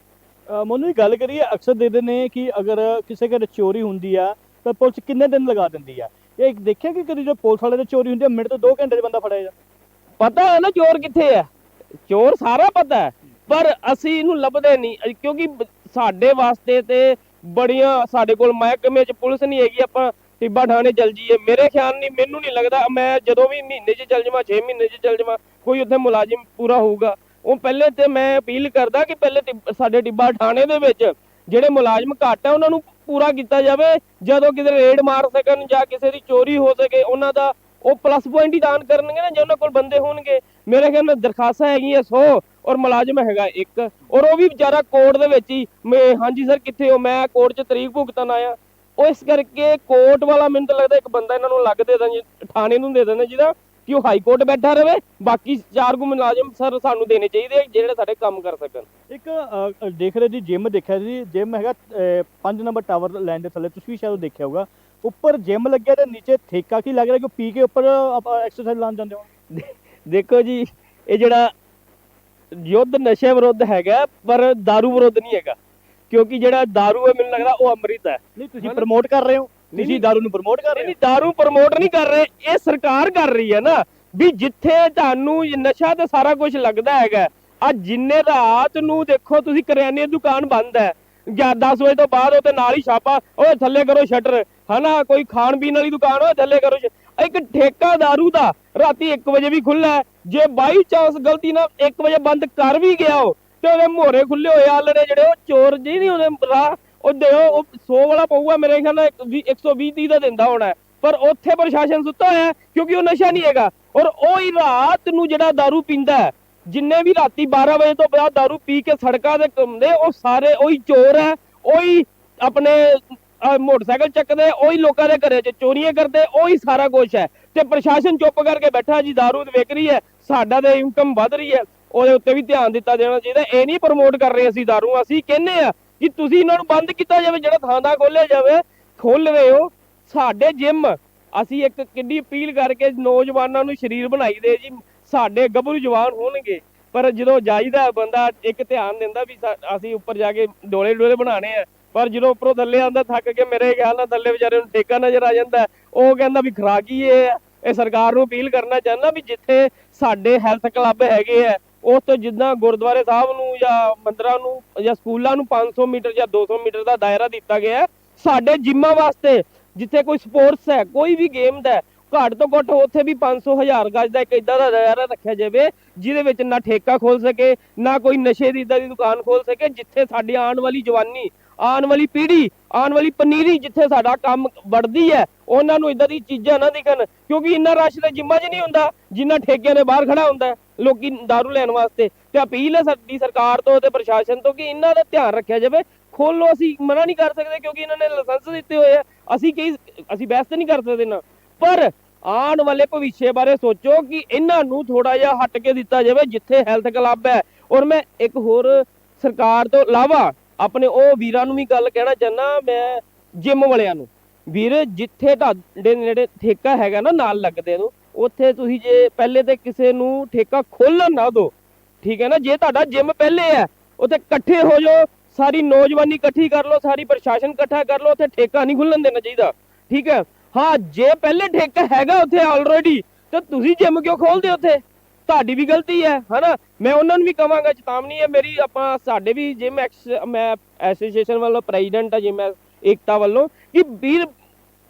ਮੋਨੂ ਮੈਨੂੰ ਗੱਲ ਕਰੀਏ, ਅਕਸਰ ਦੇਖਦੇ ਨੇ ਕਿ ਅਗਰ ਕਿਸੇ ਘਰ ਚੋਰੀ ਹੁੰਦੀ ਆ, ਤਾਂ ਪੁਲਿਸ ਕਿੰਨੇ ਦਿਨ ਲਗਾ ਦਿੰਦੀ ਆ? ਇਹ ਦੇਖਿਆ ਕਿ ਕਦੀ ਜੋ ਪੁਲਿਸ ਵਾਲੇ ਦੀ ਚੋਰੀ ਹੁੰਦੀ ਆ, ਮਿੰਟ ਤੋਂ 2 ਘੰਟੇ 'ਚ ਬੰਦਾ ਫੜਿਆ ਜਾ ਪਤਾ ਹੈ ਨਾ ਚੋਰ ਕਿੱਥੇ ਹੈ ਚੋਰ ਸਾਰਾ ਪਤਾ ਹੈ, ਪਰ ਅਸੀਂ ਇਹਨੂੰ ਲੱਭਦੇ ਨਹੀਂ ਕਿਉਂਕਿ ਸਾਡੇ ਵਾਸਤੇ ਤੇ ਬੜੀਆਂ ਸਾਡੇ ਕੋਲ ਮਹਿਕਮੇ 'ਚ ਪੁਲਿਸ ਨਹੀਂ ਹੈਗੀ, ਆਪਾਂ ਟਿੱਬਾ ਥਾਣੇ ਚੱਲ ਜੀਏ ਮੇਰੇ ਖਿਆਲ ਨਹੀਂ, ਮੈਨੂੰ ਨਹੀਂ ਲੱਗਦਾ, ਮੈਂ ਜਦੋਂ ਵੀ ਮਹੀਨੇ 'ਚ ਚੱਲ ਜਾਵਾਂ 6 ਮਹੀਨੇ 'ਚ ਚੱਲ ਜਾਵਾਂ, ਕੋਈ ਉੱਥੇ ਮੁਲਾਜ਼ਮ ਪੂਰਾ ਹੋਊਗਾ। ਉਹ ਪਹਿਲੇ ਤੇ ਮੈਂ ਅਪੀਲ ਕਰਦਾ ਕਿ ਪਹਿਲੇ ਟਿੱਬ- ਸਾਡੇ ਟਿੱਬਾ ਥਾਣੇ ਦੇ ਵਿੱਚ ਜਿਹੜੇ ਮੁਲਾਜ਼ਮ ਘੱਟ ਹੈ ਉਹਨਾਂ ਨੂੰ ਪੂਰਾ ਕੀਤਾ ਜਾਵੇ। ਜਦੋਂ ਕਿਤੇ ਰੇਡ ਮਾਰ ਸਕਣ ਜਾਂ ਕਿਸੇ ਦੀ ਚੋਰੀ ਹੋ ਸਕੇ, ਉਹਨਾਂ ਦਾ ਉਹ ਪਲੱਸ ਪੁਆਇੰਟ ਹੀ ਦਾਨ ਕਰਨਗੇ ਨਾ, ਜੇ ਉਹਨਾਂ ਕੋਲ ਬੰਦੇ ਹੋਣਗੇ। ਮੇਰੇ ਖਿਆਲ ਨਾਲ ਦਰਖਾਸਤਾਂ ਹੈਗੀਆਂ 100 ਔਰ ਮੁਲਾਜ਼ਮ ਹੈਗਾ ਇੱਕ। ਔਰ ਉਹ ਵੀ ਵਿਚਾਰਾ ਕੋਰਟ ਦੇ ਵਿੱਚ ਹੀ। ਮੈਂ, ਹਾਂਜੀ ਸਰ, ਕਿੱਥੇ ਹੋ? ਮੈਂ ਕੋਰਟ 'ਚ ਤਰੀਕ ਭੁਗਤਣ ਆਇਆ। ਉਹ ਇਸ ਕਰਕੇ ਕੋਰਟ ਵਾਲਾ ਮੈਨੂੰ ਤਾਂ ਲੱਗਦਾ ਇੱਕ ਬੰਦਾ ਇਹਨਾਂ ਨੂੰ ਲੱਗ ਦੇ ਦਿੰਦਾ, ਥਾਣੇ ਨੂੰ ਦੇ ਦਿੰਦਾ ਜਿਹਦਾ ਕਿ ਉਹ ਹਾਈ ਕੋਰਟ ਬੈਠਾ ਰਵੇ ਬਾਕੀ ਚਾਰ ਗੁ ਮੁਲਾਜ਼ਮ ਸਰ ਸਾਨੂੰ ਦੇਣੇ ਚਾਹੀਦੇ ਆ, ਜਿਹੜੇ ਸਾਡੇ ਕੰਮ ਕਰ ਸਕਣ ਇੱਕ ਅ, ਅ, ਦੇਖ ਰਹੇ ਜੀ ਜਿਮ ਦੇਖਿਆ ਜੀ ਜਿਮ ਹੈਗਾ 5 ਨੰਬਰ ਟਾਵਰ ਲਾਈਨ ਦੇ ਥੱਲੇ ਤੁਸੀਂ ਵੀ ਸ਼ਾਇਦ ਦੇਖਿਆ ਹੋਊਗਾ ਉੱਪਰ ਜਿਮ ਲੱਗਿਆ ਤੇ ਨੀਚੇ ਠੇਕਾ ਕੀ ਲੱਗ ਰਿਹਾ ਕਿ ਉਹ ਪੀ ਕੇ ਉੱਪਰ ਆਪਾਂ ਐਕਸਰਸਾਈਜ਼ ਲਾਉਣ ਜਾਂਦੇ ਹੋ ਦੇਖੋ ਜੀ ਇਹ ਜਿਹੜਾ ਯੁੱਧ ਨਸ਼ੇ ਵਿਰੁੱਧ ਹੈਗਾ ਪਰ दारू ਵਿਰੁੱਧ ਨਹੀਂ ਹੈਗਾ ਕਿਉਂਕਿ ਜਿਹੜਾ दारू ਹੈ ਮੈਨੂੰ ਲੱਗਦਾ ਉਹ ਅੰਮ੍ਰਿਤ ਹੈ ਨਹੀਂ ਤੁਸੀਂ ਹਨਾ? ਪ੍ਰਮੋਟ ਕਰ ਰਹੇ ਹੋ ਨਹੀਂ, ਤੁਸੀਂ ਦਾਰੂ ਨੂੰ ਪ੍ਰਮੋਟ ਕਰ ਰਹੇ ਨਹੀਂ दारू ਪ੍ਰਮੋਟ ਨਹੀਂ ਕਰ ਰਹੇ ਇਹ ਸਰਕਾਰ ਕਰ ਰਹੀ ਹੈ ਨਾ ਵੀ ਜਿੱਥੇ ਤੁਹਾਨੂੰ ਇਹ ਨਸ਼ਾ ਤੇ ਸਾਰਾ ਕੁਝ ਲੱਗਦਾ ਹੈਗਾ ਆ ਜਿੰਨੇ ਰਾਤ ਨੂੰ ਦੇਖੋ ਤੁਸੀਂ ਕਰਿਆਨੇ ਦੀ ਦੁਕਾਨ ਬੰਦ ਹੈ ਜਾਂ 10 ਵਜੇ ਤੋਂ ਬਾਅਦ ਉਹਦੇ ਨਾਲ ਹੀ ਛਾਪਾ ਓਏ ਥੱਲੇ ਕਰੋ ਸ਼ਟਰ ਹਨਾ ਕੋਈ ਖਾਣ ਪੀਣ ਵਾਲੀ ਦੁਕਾਨ ਓਏ ਥੱਲੇ ਕਰੋ ਸ਼- ਇੱਕ ਠੇਕਾ दारू ਦਾ ਰਾਤੀ 1 ਵਜੇ ਵੀ ਖੁੱਲਾ ਜੇ ਬਾਈ ਚਾਂਸ ਗਲਤੀ ਨਾਲ 1 ਵਜੇ ਬੰਦ ਕਰ ਵੀ ਗਿਆ ਉਹ ਤੇ ਉਹਦੇ ਮੋਹਰੇ ਖੁੱਲੇ ਹੋਏ ਆਲੜੇ ਜਿਹੜੇ ਉਹ ਚੋਰ ਜੀ ਨਹੀਂ ਉਹਦੇ ਰਾਹ ਉਹ ਦਿਓ ਉਹ 100 ਵਾਲਾ ਪਊਗਾ ਮੇਰੇ ਖਿਆਲ ਨਾਲ 120 30 ਦਾ ਦਿੰਦਾ ਹੋਣਾ ਹੈ। ਪਰ ਉੱਥੇ ਪ੍ਰਸ਼ਾਸਨ ਸੁੱਤਾ ਹੋਇਆ ਹੈ ਕਿਉਂਕਿ ਉਹ ਨਸ਼ਾ ਨਹੀਂ ਹੈਗਾ ਔਰ ਉਹ ਹੀ ਰਾਤ ਨੂੰ ਜਿਹੜਾ दारू ਪੀਂਦਾ ਹੈ ਜਿੰਨੇ ਵੀ ਰਾਤੀ 12 ਵਜੇ ਤੋਂ ਬਾਅਦ दारू ਪੀ ਕੇ ਸੜਕਾਂ ਤੇ ਘੁੰਮਦੇ ਉਹ ਸਾਰੇ ਉਹੀ ਚੋਰ ਹੈ ਉਹੀ ਆਪਣੇ ਅਹ, ਮੋਟਰਸਾਈਕਲ ਚੱਕਦੇ ਉਹੀ ਲੋਕਾਂ ਦੇ ਘਰੇ 'ਚ ਚੋਰੀਆਂ ਕਰਦੇ ਉਹੀ ਸਾਰਾ ਕੁਝ ਹੈ ਤੇ ਪ੍ਰਸ਼ਾਸਨ ਚੁੱਪ ਕਰਕੇ ਬੈਠਾ ਜੀ दारू ਵਿਕ ਰਹੀ ਹੈ ਸਾਡਾ ਤੇ ਇਨਕਮ ਵਧ ਰਹੀ ਹੈ ਉਹਦੇ ਉੱਤੇ ਵੀ ਧਿਆਨ ਦਿੱਤਾ ਜਾਣਾ ਚਾਹੀਦਾ ਇਹ ਨਹੀਂ ਪ੍ਰਮੋਟ ਕਰ ਰਹੇ ਅਸੀਂ ਦਾਰੂ ਅਸੀਂ ਕਹਿੰਨੇ ਆ ਕਿ ਤੁਸੀਂ ਇਹਨਾਂ ਨੂੰ ਬੰਦ ਕੀਤਾ ਜਾਵੇ, ਜਿਹੜਾ ਥਾਂ ਦਾ ਖੋਲਿਆ ਜਾਵੇ ਖੋਲ ਰਹੇ ਹੋ। ਸਾਡੇ ਜਿਮ ਅਸੀਂ ਇੱਕ ਕਿੰਨੀ ਅਪੀਲ ਕਰਕੇ ਨੌਜਵਾਨਾਂ ਨੂੰ ਸ਼ਰੀਰ ਬਣਾਈ ਦੇ ਜੀ। ਸਾਡੇ ਗੱਭਰੂ ਜਵਾਨ ਹੋਣਗੇ। ਪਰ ਜਦੋਂ ਜਾਈਦਾ ਬੰਦਾ, ਇੱਕ ਧਿਆਨ ਦਿੰਦਾ ਵੀ ਅਸੀਂ ਉੱਪਰ ਜਾ ਕੇ ਡੋਲੇ ਡੋਲੇ ਬਣਾਣੇ ਆ। ਪਰ ਜਦੋਂ ਉੱਪਰੋਂ ਥੱਲੇ ਆਂਦਾ ਥੱਕ ਕੇ ਮੇਰੇ ਖਿਆਲ ਨਾਲ ਥੱਲੇ ਵਿਚਾਰੇ ਨੂੰ ਠੇਕਾ ਨਜ਼ਰ ਆ ਜਾਂਦਾ ਉਹ ਕਹਿੰਦਾ ਵੀ ਖਰਾਕ ਹੀ ਇਹ ਹੈ। ਇਹ ਸਰਕਾਰ ਨੂੰ ਅਪੀਲ ਕਰਨਾ ਚਾਹੁੰਦਾ ਵੀ ਜਿੱਥੇ ਸਾਡੇ ਹੈਲਥ ਕਲੱਬ ਹੈਗੇ ਆ ਉਸ ਤੋਂ ਜਿੱਦਾਂ ਗੁਰਦੁਆਰੇ ਸਾਹਿਬ ਨੂੰ ਜਾਂ ਮੰਦਰਾਂ ਨੂੰ ਜਾਂ ਸਕੂਲਾਂ ਨੂੰ 500 ਮੀਟਰ ਜਾਂ 200 ਮੀਟਰ ਦਾ ਦਾਇਰਾ ਦਿੱਤਾ ਗਿਆ ਹੈ। ਸਾਡੇ ਜਿੰਮਾਂ ਵਾਸਤੇ ਜਿੱਥੇ ਕੋਈ ਸਪੋਰਟਸ ਹੈ, ਕੋਈ ਵੀ ਗੇਮ ਦਾ ਘੱਟ ਤੋਂ ਘੱਟ ਉੱਥੇ ਵੀ 500 ਹਜ਼ਾਰ ਗਜ ਦਾ ਇੱਕ ਇਦਾਂ ਦਾ ਦਾਇਰਾ ਰੱਖਿਆ ਜਾਵੇ, ਜਿਹਦੇ ਵਿੱਚ ਨਾ ਠੇਕਾ ਖੋਲ ਸਕੇ, ਨਾ ਕੋਈ ਨਸ਼ੇ ਦੀ ਇਦਾਂ ਦੀ ਦੁਕਾਨ ਖੋਲ ਸਕੇ, ਜਿੱਥੇ ਸਾਡੀ ਆਉਣ ਵਾਲੀ ਜਵਾਨੀ, ਆਉਣ ਵਾਲੀ ਪੀੜ੍ਹੀ, ਆਉਣ ਵਾਲੀ ਪਨੀਰੀ ਜਿੱਥੇ ਸਾਡਾ ਕੰਮ ਵੜਦੀ ਹੈ ਉਹਨਾਂ ਨੂੰ ਇਦਾਂ ਦੀ ਚੀਜ਼ਾਂ ਨਾ ਦਿਖਣ ਕਿਉਂਕਿ ਇੰਨਾ ਰਸ਼ ਤੇ ਜਿੰਮਾਂ 'ਚ ਨਹੀਂ ਹੁੰਦਾ ਜਿੰਨਾ ਠੇਕਿਆਂ ਦੇ ਬਾਹਰ ਖੜਾ ਹੁੰਦਾ ਹੈ, ਲੋਕੀ दारू ਲੈਣ ਵਾਸਤੇ। ਤੇ ਅਪੀਲ ਹੈ ਸਾਡੀ ਸਰਕਾਰ ਤੋਂ ਤੇ ਪ੍ਰਸ਼ਾਸਨ ਤੋਂ ਕਿ ਇਹਨਾਂ ਦਾ ਧਿਆਨ ਰੱਖਿਆ ਜਾਵੇ। ਖੋਲੋ ਅਸੀਂ ਮਨਾ ਨਹੀਂ ਕਰ ਸਕਦੇ ਕਿਉਂਕਿ ਇਹਨਾਂ ਨੇ ਲਾਇਸੈਂਸ ਦਿੱਤੇ ਹੋਏ ਆ। ਅਸੀਂ ਕਈ ਅਸੀਂ ਬਹਿਸ ਤੇ ਨਹੀਂ ਕਰ ਸਕਦੇ ਨਾ। ਪਰ ਆਉਣ ਵਾਲੇ ਭਵਿੱਖ ਬਾਰੇ ਸੋਚੋ ਕਿ ਇਹਨਾਂ ਨੂੰ ਥੋੜਾ ਜਿਹਾ ਹਟ ਕੇ ਦਿੱਤਾ ਜਾਵੇ ਜਿੱਥੇ ਹੈਲਥ ਕਲੱਬ ਹੈ। ਔਰ ਮੈਂ ਇੱਕ ਹੋਰ ਸਰਕਾਰ ਤੋਂ ਇਲਾਵਾ ਆਪਣੇ ਉਹ ਵੀਰਾਂ ਨੂੰ ਵੀ ਗੱਲ ਕਹਿਣਾ ਚਾਹੁੰਦਾ ਮੈਂ ਜਿਮ ਵਾਲਿਆਂ ਨੂੰ। ਵੀਰ, ਜਿੱਥੇ ਤੁਹਾਡੇ ਨੇੜੇ ਠੇਕਾ ਹੈਗਾ ਨਾ, ਨਾਲ ਲੱਗਦੇ ਨੂੰ, ਉੱਥੇ ਤੁਸੀਂ ਜੇ ਪਹਿਲੇ ਤੇ ਕਿਸੇ ਨੂੰ ਠੇਕਾ ਖੋਲਣ ਨਾ ਦਿਓ ਠੀਕ ਹੈ ਨਾ? ਜੇ ਤੁਹਾਡਾ ਜਿਮ ਪਹਿਲੇ ਹੈ, ਉੱਥੇ ਇਕੱਠੇ ਹੋ ਜਾਓ, ਸਾਰੀ ਨੌਜਵਾਨੀ ਇਕੱਠੀ ਕਰ ਲਓ, ਸਾਰੀ ਪ੍ਰਸ਼ਾਸਨ ਇਕੱਠਾ ਕਰ ਲਓ, ਉੱਥੇ ਠੇਕਾ ਨਹੀਂ ਖੁੱਲਣ ਦੇਣਾ ਚਾਹੀਦਾ, ਠੀਕ ਹੈ? ਹਾਂ, ਜੇ ਪਹਿਲੇ ਠੇਕਾ ਹੈਗਾ ਉੱਥੇ ਆਲਰੇਡੀ ਤੇ ਤੁਸੀਂ ਜਿਮ ਕਿਉਂ ਖੋਲਦੇ ਉੱਥੇ? ਤੁਹਾਡੀ ਵੀ ਗਲਤੀ ਹੈ, ਹਨਾ? ਮੈਂ ਉਹਨਾਂ ਨੂੰ ਵੀ ਕਵਾਂਗਾ, ਚੇਤਾਵਨੀ ਹੈ ਮੇਰੀ, ਆਪਾਂ ਸਾਡੇ ਵੀ ਜਿਮ ਮੈਂ ਐਸੋਸੀਏਸ਼ਨ ਵੱਲੋਂ ਪ੍ਰੈਜ਼ੀਡੈਂਟ ਆ, ਜਿਮ ਏਕਤਾ ਵੱਲੋਂ ਕਿ ਵੀਰ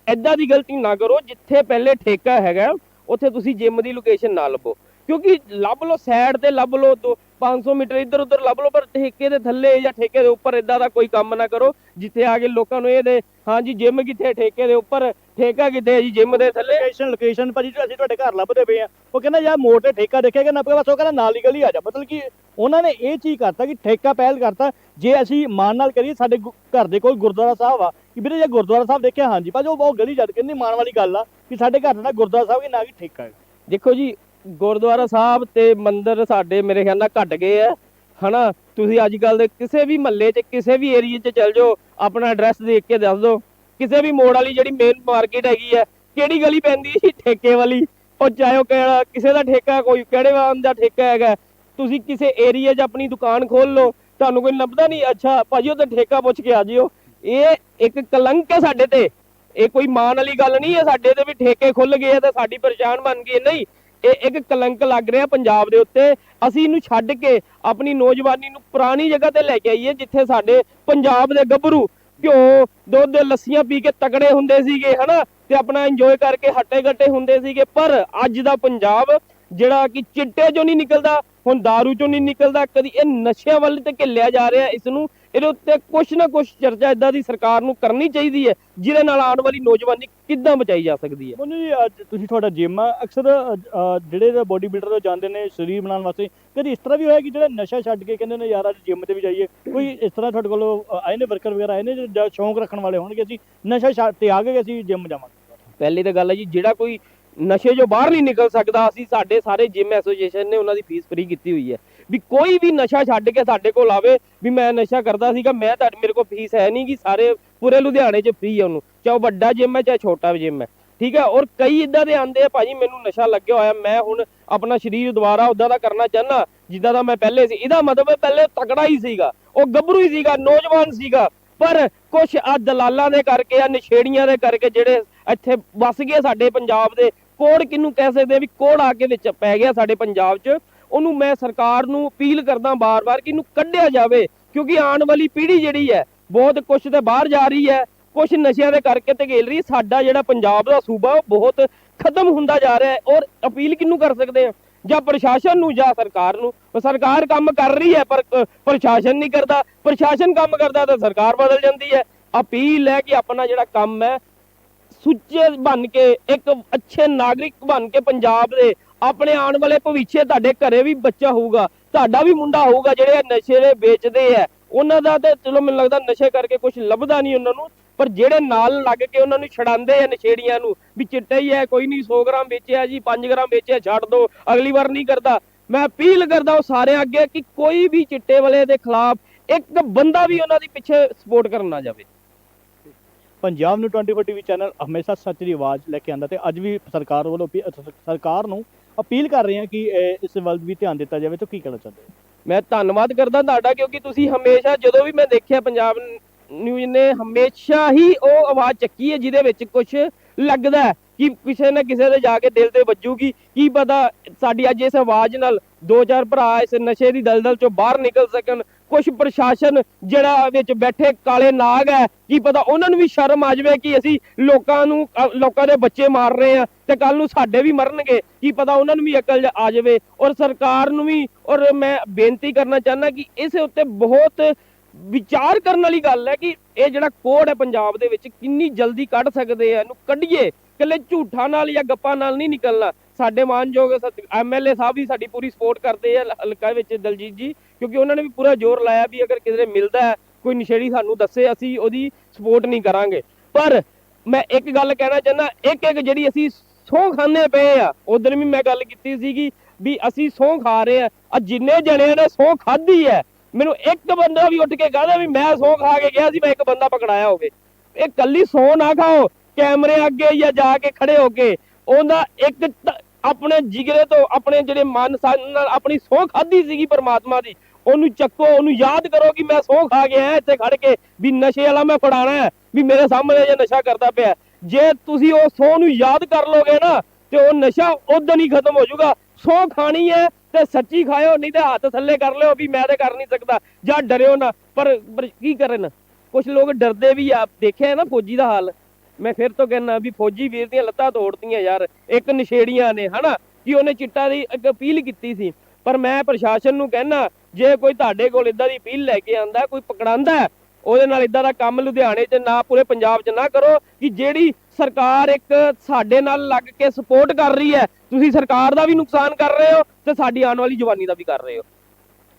ਐਦਾਂ ਦੀ ਗਲਤੀ ਨਾ ਕਰੋ, ਜਿੱਥੇ ਪਹਿਲੇ ਠੇਕਾ ਹੈਗਾ, ਉੱਥੇ ਤੁਸੀਂ ਜਿਮ ਦੀ ਲੋਕੇਸ਼ਨ ਨਾ ਲੱਭੋ। ਕਿਉਂਕਿ ਲੱਭ ਲਓ ਸਾਈਡ ਤੇ ਲੱਭ ਲਓ ਤੋਂ 500 ਮੀਟਰ ਇੱਧਰ ਉੱਧਰ ਲੱਭ ਲਓ ਪਰ ਠੇਕੇ ਦੇ ਥੱਲੇ ਜਾਂ ਠੇਕੇ ਦੇ ਉੱਪਰ ਇਦਾਂ ਦਾ ਕੋਈ ਕੰਮ ਨਾ ਕਰੋ ਜਿੱਥੇ ਆ ਕੇ ਲੋਕਾਂ ਨੂੰ ਇਹ ਦੇ ਹਾਂਜੀ ਜਿਮ ਕਿੱਥੇ ਠੇਕੇ ਦੇ ਉੱਪਰ ਠੇਕਾ ਕਿੱਥੇ ਹੈ ਜੀ ਜਿਮ ਦੇ ਥੱਲੇ? ਲੋਕੇਸ਼ਨ ਲੋਕੇਸ਼ਨ ਭਾਜੀ ਅਸੀਂ ਤੁਹਾਡੇ ਘਰ ਲੱਭਦੇ ਪਏ ਆ ਉਹ ਕਹਿੰਦਾ ਯਾਰ ਮੋੜ ਤੇ ਠੇਕਾ ਦੇਖੇਗਾ ਨਾ ਬਸ ਉਹ ਕਹਿੰਦਾ ਨਾਲ ਹੀ ਗਲੀ ਆ ਜਾ। ਮਤਲਬ ਕਿ ਉਹਨਾਂ ਨੇ ਇਹ ਚੀਜ਼ ਕਰਤਾ ਕਿ ਠੇਕਾ ਪਹਿਲ ਕਰਤਾ ਜੇ ਅਸੀਂ ਮਾਨ ਨਾਲ ਕਰੀਏ ਸਾਡੇ ਗੁ- ਘਰ ਦੇ ਕੋਲ ਗੁਰਦੁਆਰਾ ਸਾਹਿਬ ਆ ਕਿ ਵੀਰੇ ਜੇ ਗੁਰਦੁਆਰਾ ਸਾਹਿਬ ਦੇਖਿਆ ਹਾਂਜੀ ਭਾਜੀ ਉਹ ਬਹੁਤ ਗਲੀ ਜਦ ਕਹਿੰਦੀ ਮਾਨ ਵਾਲੀ ਗੱਲ ਆ ਕਿ ਸਾਡੇ ਘਰ ਦਾ ਗੁਰਦੁਆਰਾ ਸਾਹਿਬ ਕਿ ਨਾ ਕਿ ਠੇਕਾ ਹੈ। ਦੇਖੋ ਜੀ ਗੁਰਦੁਆਰਾ ਸਾਹਿਬ ਤੇ ਮੰਦਿਰ ਸਾਡੇ ਮੇਰੇ ਖਿਆਲ ਨਾਲ ਘਟ ਗਏ ਆ। ਹਨਾ? ਤੁਸੀਂ ਅੱਜ ਕੱਲ ਦੇ ਕਿਸੇ ਵੀ ਮਹੱਲੇ 'ਚ, ਕਿਸੇ ਵੀ ਏਰੀਆ 'ਚ ਚੱਲ ਜਾਓ, ਆਪਣਾ ਐਡਰੈਸ ਦੇਖ ਕੇ ਦੱਸ ਦਿਓ। ਕਿਸੇ ਵੀ ਮੋੜ ਵਾਲੀ ਜਿਹੜੀ ਮੇਨ ਮਾਰਕੀਟ ਹੈਗੀ ਹੈ ਕਿਹੜੀ ਗਲੀ ਪੈਂਦੀ ਸੀ? ਠੇਕੇ ਵਾਲੀ। ਉਹ ਚਾਹੇ ਉਹ ਕਿਸੇ ਦਾ ਠੇਕਾ ਕੋਈ, ਕਿਹੜੇ ਵਾਂ ਦਾ ਠੇਕਾ ਹੈਗਾ। ਤੁਸੀਂ ਕਿਸੇ ਏਰੀਆ 'ਚ ਆਪਣੀ ਦੁਕਾਨ ਖੋਲ ਲਓ, ਤੁਹਾਨੂੰ ਕੋਈ ਲੱਭਦਾ ਨਹੀਂ। ਅੱਛਾ, ਭਾਜੀ, ਉਹ ਤਾਂ ਠੇਕਾ ਪੁੱਛ ਕੇ ਆ ਜਿਓ। ਇਹ ਇੱਕ ਕਲੰਕ ਹੈ ਸਾਡੇ ਤੇ। ਇਹ ਕੋਈ ਮਾਣ ਵਾਲੀ ਗੱਲ ਨਹੀਂ ਹੈ ਸਾਡੇ ਤੇ ਵੀ ਠੇਕੇ ਖੁੱਲ ਗਏ ਆ ਤੇ ਸਾਡੀ ਪਛਾਣ ਬਣ ਗਈ ਨਹੀਂ ਇਹ ਇੱਕ ਕਲੰਕ ਲੱਗ ਰਿਹਾ ਪੰਜਾਬ ਦੇ ਉੱਤੇ। ਅਸੀਂ ਇਹਨੂੰ ਛੱਡ ਕੇ ਆਪਣੀ ਨੌਜਵਾਨੀ ਨੂੰ ਪੁਰਾਣੀ ਜਗ੍ਹਾ ਤੇ ਲੈ ਕੇ ਆਈਏ, ਜਿੱਥੇ ਸਾਡੇ ਪੰਜਾਬ ਦੇ ਗੱਭਰੂ ਘਿਓ, ਦੁੱਧ, ਲੱਸੀਆਂ ਪੀ ਕੇ ਤਕੜੇ ਹੁੰਦੇ ਸੀਗੇ, ਹਨਾ? ਤੇ ਆਪਣਾ ਇੰਜੋਏ ਕਰਕੇ ਹੱਟੇ ਗੱਟੇ ਹੁੰਦੇ ਸੀਗੇ। ਪਰ ਅੱਜ ਦਾ ਪੰਜਾਬ ਜਿਹੜਾ ਕਿ ਚਿੱਟੇ ਚੋਂ ਨਹੀਂ ਨਿਕਲਦਾ, ਹੁਣ दारू ਚੋਂ ਨਹੀਂ ਨਿਕਲਦਾ, ਕਦੀ ਇਹ ਨਸ਼ਿਆਂ ਵੱਲ ਤੇ ਘਿੱਲਿਆ ਜਾ ਰਿਹਾ, ਇਸ ਨੂੰ ਇਹਦੇ ਉੱਤੇ ਕੁਛ ਨਾ ਕੁਛ ਚਰਚਾ ਇਦਾਂ ਦੀ ਸਰਕਾਰ ਨੂੰ ਕਰਨੀ ਚਾਹੀਦੀ ਹੈ ਜਿਹਦੇ ਨਾਲ ਆਉਣ ਵਾਲੀ ਨੌਜਵਾਨੀ ਕਿੱਦਾਂ ਬਚਾਈ ਜਾ ਸਕਦੀ ਹੈ। ਮੈਨੂੰ ਜੀ ਅੱਜ ਤੁਸੀਂ ਤੁਹਾਡਾ ਜਿਮ ਆ ਅਕਸਰ ਜਿਹੜੇ ਬੋਡੀ ਬਿਲਡਰ ਜਾਂਦੇ ਨੇ ਸਰੀਰ ਬਣਾਉਣ ਵਾਸਤੇ ਕਦੀ ਇਸ ਤਰ੍ਹਾਂ ਵੀ ਹੋਇਆ ਕਿ ਜਿਹੜਾ ਨਸ਼ਾ ਛੱਡ ਕੇ ਕਹਿੰਦੇ ਨੇ ਯਾਰ ਅੱਜ ਜਿਮ ਤੇ ਵੀ ਜਾਈਏ ਕੋਈ ਇਸ ਤਰ੍ਹਾਂ ਤੁਹਾਡੇ ਕੋਲ ਆਏ ਨੇ ਵਰਕਰ ਵਗੈਰਾ ਆਏ ਨੇ ਜਿਹੜਾ ਸ਼ੌਂਕ ਰੱਖਣ ਵਾਲੇ ਹੋਣਗੇ ਅਸੀਂ ਨਸ਼ਾ ਛੱਡ ਤੇ ਆ ਗਏ ਅਸੀਂ ਜਿਮ ਜਾਵਾਂਗੇ। ਪਹਿਲੀ ਤਾਂ ਗੱਲ ਹੈ ਜੀ ਜਿਹੜਾ ਕੋਈ ਨਸ਼ੇ ਜੋ ਬਾਹਰ ਨਹੀਂ ਨਿਕਲ ਸਕਦਾ ਅਸੀਂ ਸਾਡੇ ਸਾਰੇ ਜਿਮ ਐਸੋਸੀਏਸ਼ਨ ਨੇ ਉਹਨਾਂ ਦੀ ਫੀਸ ਫ੍ਰੀ ਕੀਤੀ ਹੋਈ ਹੈ। ਵੀ ਕੋਈ ਵੀ ਨਸ਼ਾ ਛੱਡ ਕੇ ਸਾਡੇ ਕੋਲ ਆਵੇ, ਵੀ ਮੈਂ ਨਸ਼ਾ ਕਰਦਾ ਸੀਗਾ, ਮੈਂ ਤਾਂ ਮੇਰੇ ਕੋਲ ਫੀਸ ਹੈ ਨਹੀਂ ਕਿ ਸਾਰੇ ਪੂਰੇ ਲੁਧਿਆਣੇ 'ਚ ਫ੍ਰੀ ਹੈ ਉਹਨੂੰ, ਚਾਹੇ ਉਹ ਵੱਡਾ ਜਿਮ ਹੈ, ਚਾਹੇ ਛੋਟਾ ਜਿਮ ਹੈ। ਠੀਕ ਹੈ? ਔਰ ਕਈ ਇਦਾਂ ਦੇ ਆਂਦੇ ਆ ਭਾਜੀ, ਮੈਨੂੰ ਨਸ਼ਾ ਲੱਗਿਆ ਹੋਇਆ, ਮੈਂ ਹੁਣ ਆਪਣਾ ਸਰੀਰ ਦੁਬਾਰਾ ਉਦਾਂ ਦਾ ਕਰਨਾ ਚਾਹਨਾ ਜਿੱਦਾਂ ਦਾ ਮੈਂ ਪਹਿਲੇ ਸੀ। ਇਹਦਾ ਮਤਲਬ ਹੈ ਪਹਿਲੇ ਤਕੜਾ ਹੀ ਸੀਗਾ, ਉਹ ਗੱਭਰੂ ਹੀ ਸੀਗਾ, ਨੌਜਵਾਨ ਸੀਗਾ। ਪਰ ਕੁਛ ਆ ਦਲਾਲਾਂ ਦੇ ਕਰਕੇ ਆ ਨਸ਼ੇੜੀਆਂ ਦੇ ਕਰਕੇ ਜਿਹੜੇ ਇੱਥੇ ਵਸ ਗਏ ਸਾਡੇ ਪੰਜਾਬ ਦੇ, ਕੋੜ ਕਿਹਨੂੰ ਕਹਿ ਸਕਦੇ ਆ ਵੀ ਕੋੜ ਆ ਕੇ ਵਿੱਚ ਪੈ ਗਿਆ ਸਾਡੇ ਪੰਜਾਬ 'ਚ। ਉਹਨੂੰ ਮੈਂ ਸਰਕਾਰ ਨੂੰ ਅਪੀਲ ਕਰਦਾ ਬਾਰ-ਬਾਰ ਕਿ ਇਹਨੂੰ ਕੱਢਿਆ ਜਾਵੇ, ਕਿਉਂਕਿ ਆਉਣ ਵਾਲੀ ਪੀੜ੍ਹੀ ਜਿਹੜੀ ਹੈ, ਬਹੁਤ ਕੁਛ ਤੇ ਬਾਹਰ ਜਾ ਰਹੀ ਹੈ, ਕੁਛ ਨਸ਼ਿਆਂ ਦੇ ਕਰਕੇ ਤੇ ਗੇਲ ਰਹੀ ਸਾਡਾ ਜਿਹੜਾ ਪੰਜਾਬ ਦਾ ਸੂਬਾ, ਉਹ ਬਹੁਤ ਖਤਮ ਹੁੰਦਾ ਜਾ ਰਿਹਾ ਹੈ, ਔਰ ਅਪੀਲ ਕਿਹਨੂੰ ਕਰ ਸਕਦੇ ਆ ਜਾਂ ਪ੍ਰਸ਼ਾਸਨ ਨੂੰ, ਜਾਂ ਸਰਕਾਰ ਨੂੰ? ਸਰਕਾਰ ਕੰਮ ਕਰ ਰਹੀ ਹੈ, ਪਰ ਪ੍ਰਸ਼ਾਸਨ ਨਹੀਂ ਕਰਦਾ, ਪ੍ਰਸ਼ਾਸਨ ਕੰਮ ਕਰਦਾ ਤਾਂ ਸਰਕਾਰ ਬਦਲ ਜਾਂਦੀ ਹੈ। ਅਪੀਲ ਹੈ ਕਿ ਆਪਣਾ ਜਿਹੜਾ ਕੰਮ ਹੈ, ਸੁੱਚੇ ਬਣ ਕੇ, ਇੱਕ ਅੱਛੇ ਨਾਗਰਿਕ ਬਣ ਕੇ ਪੰਜਾਬ ਦੇ ਆਪਣੇ ਆਉਣ ਵਾਲੇ ਭਵਿੱਖੇ ਤੁਹਾਡੇ ਘਰੇ ਵੀ ਬੱਚਾ ਹੋਊਗਾ, ਤੁਹਾਡਾ ਵੀ ਮੁੰਡਾ ਹੋਊਗਾ ਜਿਹੜੇ ਨਸ਼ੇ ਦੇ ਵੇਚਦੇ ਆ। ਉਹਨਾਂ ਦਾ ਤੇ ਚਲੋ ਮੈਨੂੰ ਲੱਗਦਾ ਨਸ਼ੇ ਕਰਕੇ ਕੁਝ ਲੱਭਦਾ ਨਹੀਂ ਉਹਨਾਂ ਨੂੰ, ਪਰ ਜਿਹੜੇ ਨਾਲ ਲੱਗ ਕੇ ਉਹਨਾਂ ਨੂੰ ਛਡਾਉਂਦੇ ਆ ਨਸ਼ੇੜੀਆਂ ਨੂੰ, ਵੀ ਚਿੱਟਾ ਹੀ ਹੈ, ਕੋਈ ਨਹੀਂ 100 ਗ੍ਰਾਮ ਵੇਚਿਆ ਜੀ 5 ਗ੍ਰਾਮ ਵੇਚਿਆ, ਛੱਡ ਦੋ, ਅਗਲੀ ਵਾਰ ਨਹੀਂ ਕਰਦਾ। ਮੈਂ ਅਪੀਲ ਕਰਦਾ ਉਹ ਸਾਰਿਆਂ ਅੱਗੇ ਕਿ ਕੋਈ ਵੀ ਚਿੱਟੇ ਵਾਲੇ ਦੇ ਖਿਲਾਫ ਇੱਕ ਬੰਦਾ ਵੀ ਉਹਨਾਂ ਦੀ ਪਿੱਛੇ ਸਪੋਰਟ ਕਰਨ ਨਾ ਜਾਵੇ। ਪੰਜਾਬ ਨੂੰ 24 ਟੀਵੀ ਚੈਨਲ ਹਮੇਸ਼ਾ ਸੱਚ ਦੀ ਆਵਾਜ਼ ਲੈ ਕੇ ਆਉਂਦਾ ਤੇ ਅੱਜ ਵੀ ਸਰਕਾਰ ਵੱਲੋਂ ਸਰਕਾਰ ਨੂੰ ਅਪੀਲ ਕਰ ਰਹੇ ਹਾਂ ਕਿ ਇਹ ਇਸ ਵੱਲ ਵੀ ਧਿਆਨ ਦਿੱਤਾ ਜਾਵੇ, ਤਾਂ ਕੀ ਕਹਿਣਾ ਚਾਹੁੰਦੇ ਹੋ? ਮੈਂ ਧੰਨਵਾਦ ਕਰਦਾ ਤੁਹਾਡਾ, ਕਿਉਂਕਿ ਤੁਸੀਂ ਹਮੇਸ਼ਾ, ਜਦੋਂ ਵੀ ਮੈਂ ਦੇਖਿਆ ਪੰਜਾਬ ਨਿਊਜ਼ ਨੇ, ਹਮੇਸ਼ਾ ਹੀ ਉਹ ਆਵਾਜ਼ ਚੱਕੀ ਹੈ, ਜਿਹਦੇ ਵਿੱਚ ਕੁਝ ਲੱਗਦਾ ਹੈ ਕਿ ਕਿਸੇ ਨਾ ਕਿਸੇ ਦੇ ਜਾ ਕੇ ਦਿਲ ਤੇ ਵੱਜੂਗੀ। ਕੀ ਪਤਾ ਸਾਡੀ ਅੱਜ ਇਸ ਆਵਾਜ਼ ਨਾਲ ਦੋ ਚਾਰ ਭਰਾ ਇਸ ਨਸ਼ੇ ਦੀ ਦਲਦਲ ਚੋਂ ਬਾਹਰ ਨਿਕਲ ਸਕਣ ਕੁਝ ਪ੍ਰਸ਼ਾਸਨ ਜਿਹੜਾ ਵਿੱਚ ਬੈਠੇ ਕਾਲੇ ਨਾਗ ਹੈ, ਕੀ ਪਤਾ ਉਹਨਾਂ ਨੂੰ ਵੀ ਸ਼ਰਮ ਆ ਜਾਵੇ ਕਿ ਅਸੀਂ ਲੋਕਾਂ ਨੂੰ ਲੋਕਾਂ ਦੇ ਬੱਚੇ ਮਾਰ ਰਹੇ ਆ ਤੇ ਕੱਲ ਨੂੰ ਸਾਡੇ ਵੀ ਮਰਨਗੇ। ਕੀ ਪਤਾ ਉਹਨਾਂ ਨੂੰ ਵੀ ਅਕਲ ਜ- ਆ ਜਾਵੇ ਔਰ ਸਰਕਾਰ ਨੂੰ ਵੀ, ਔਰ ਮੈਂ ਬੇਨਤੀ ਕਰਨਾ ਚਾਹੁੰਦਾ ਕਿ ਇਸ ਉੱਤੇ ਬਹੁਤ ਵਿਚਾਰ ਕਰਨ ਵਾਲੀ ਗੱਲ ਹੈ ਕਿ ਇਹ ਜਿਹੜਾ ਕੋਡ ਹੈ ਪੰਜਾਬ ਦੇ ਵਿੱਚ ਕਿੰਨੀ ਜਲਦੀ ਕੱਢ ਸਕਦੇ ਆ, ਇਹਨੂੰ ਕੱਢੀਏ। ਇਕੱਲੇ ਝੂਠਾਂ ਨਾਲ ਜਾਂ ਗੱਪਾਂ ਨਾਲ ਨਹੀਂ ਨਿਕਲਣਾ। ਸਾਡੇ ਮਾਨਯੋਗ ਐਮਐਲਏ ਸਾਹਿਬ ਵੀ ਸਾਡੀ ਪੂਰੀ ਸਪੋਰਟ ਕਰਦੇ ਆ ਹਲਕਾ ਵਿੱਚ ਦਲਜੀਤ ਜੀ, ਕਿਉਂਕਿ ਉਹਨਾਂ ਨੇ ਵੀ ਪੂਰਾ ਜ਼ੋਰ ਲਾਇਆ ਵੀ ਅਗਰ ਕਿਸੇ ਮਿਲਦਾ ਕੋਈ ਨਸ਼ੇੜੀ ਸਾਨੂੰ ਦੱਸੇ, ਅਸੀਂ ਉਹਦੀ ਸਪੋਰਟ ਨਹੀਂ ਕਰਾਂਗੇ। ਪਰ ਮੈਂ ਇੱਕ ਗੱਲ ਕਹਿਣਾ ਚਾਹੁੰਦਾ ਇੱਕ ਇੱਕ ਜਿਹੜੀ ਅਸੀਂ ਸਹੁੰ ਖਾਂਦੇ ਪਏ ਆ ਉਦੋਂ ਵੀ ਮੈਂ ਗੱਲ ਕੀਤੀ ਸੀਗੀ ਵੀ ਅਸੀਂ ਸਹੁੰ ਖਾ ਰਹੇ ਆ ਆ ਜਿੰਨੇ ਜਣਿਆਂ ਨੇ ਸਹੁੰ ਖਾਧੀ ਹੈ, ਮੈਨੂੰ ਇੱਕ ਬੰਦਾ ਵੀ ਉੱਠ ਕੇ ਕਹਦਾ ਵੀ ਮੈਂ ਸਹੁੰ ਖਾ ਕੇ ਗਿਆ ਸੀ, ਮੈਂ ਇੱਕ ਬੰਦਾ ਪਕੜਾਇਆ ਹੋਵੇ। ਇਹ ਕੱਲੀ ਸਹੁੰ ਨਾ ਖਾਓ, ਕੈਮਰੇ ਅੱਗੇ ਜਾਂ ਜਾ ਕੇ ਖੜੇ ਹੋ ਕੇ, ਉਹਦਾ ਇੱਕ ਆਪਣੇ ਜਿਗਰੇ ਤੋਂ ਆਪਣੇ ਜਿਹੜੇ ਮਨ ਸਨ ਨਾਲ ਆਪਣੀ ਸਹੁੰ ਖਾਧੀ ਸੀਗੀ ਪਰਮਾਤਮਾ ਦੀ, ਉਹਨੂੰ ਚੱਕੋ, ਉਹਨੂੰ ਯਾਦ ਕਰੋ ਕਿ ਮੈਂ ਸਹੁੰ ਖਾ ਕੇ ਆਇਆ ਇੱਥੇ ਖੜ ਕੇ, ਵੀ ਨਸ਼ੇ ਵਾਲਾ ਮੈਂ ਫੜਾਣਾ ਹੈ, ਵੀ ਮੇਰੇ ਸਾਹਮਣੇ ਜੇ ਨਸ਼ਾ ਕਰਦਾ ਪਿਆ ਜੇ ਤੁਸੀਂ ਉਹ ਸੋਹ ਨੂੰ ਯਾਦ ਕਰ ਲੋਗੇ ਨਾ, ਤੇ ਉਹ ਨਸ਼ਾ ਉਦੋਂ ਹੀ ਖਤਮ ਹੋ ਜਾਊਗਾ। ਸਹੁੰ ਖਾਣੀ ਹੈ ਤੇ ਸੱਚੀ ਖਾਇਓ, ਨਹੀਂ ਤੇ ਹੱਥ ਥੱਲੇ ਕਰ ਲਿਓ ਵੀ ਮੈਂ ਤੇ ਕਰ ਨਹੀਂ ਸਕਦਾ, ਜਾਂ ਡਰਿਓ ਨਾ। ਪਰ ਪਰ ਕੀ ਕਰਨ? ਕੁਝ ਲੋਕ ਡਰਦੇ ਵੀ ਆ। ਦੇਖਿਆ ਨਾ ਫੌਜੀ ਦਾ ਹਾਲ। ਮੈਂ ਫਿਰ ਤੋਂ ਕਹਿਣਾ ਵੀ ਫੌਜੀ ਵੀਰ ਦੀਆਂ ਲੱਤਾਂ ਤੋੜਤੀਆਂ ਯਾਰ, ਇੱਕ ਨਸ਼ੇੜੀਆਂ ਨੇ, ਹਨਾ? ਕਿ ਉਹਨੇ ਚਿੱਟਾ ਦੀ ਅਪੀਲ ਕੀਤੀ ਸੀ। ਪਰ ਮੈਂ ਪ੍ਰਸ਼ਾਸਨ ਨੂੰ ਕਹਿਣਾ ਜੇ ਕੋਈ ਤੁਹਾਡੇ ਕੋਲ ਇਦਾਂ ਦੀ ਅਪੀਲ ਲੈ ਕੇ ਆਂਦਾ, ਕੋਈ ਪਕੜਾਂਦਾ, ਉਹਦੇ ਨਾਲ ਇਦਾਂ ਦਾ ਕੰਮ ਲੁਧਿਆਣੇ 'ਚ ਨਾ, ਪੂਰੇ ਪੰਜਾਬ 'ਚ ਨਾ ਕਰੋ ਕਿ ਜਿਹੜੀ ਸਰਕਾਰ ਇੱਕ ਸਾਡੇ ਨਾਲ ਲੱਗ ਕੇ ਸਪੋਰਟ ਕਰ ਰਹੀ ਹੈ, ਤੁਸੀਂ ਸਰਕਾਰ ਦਾ ਵੀ ਨੁਕਸਾਨ ਕਰ ਰਹੇ ਹੋ ਤੇ ਸਾਡੀ ਆਉਣ ਵਾਲੀ ਜਵਾਨੀ ਦਾ ਵੀ ਕਰ ਰਹੇ ਹੋ।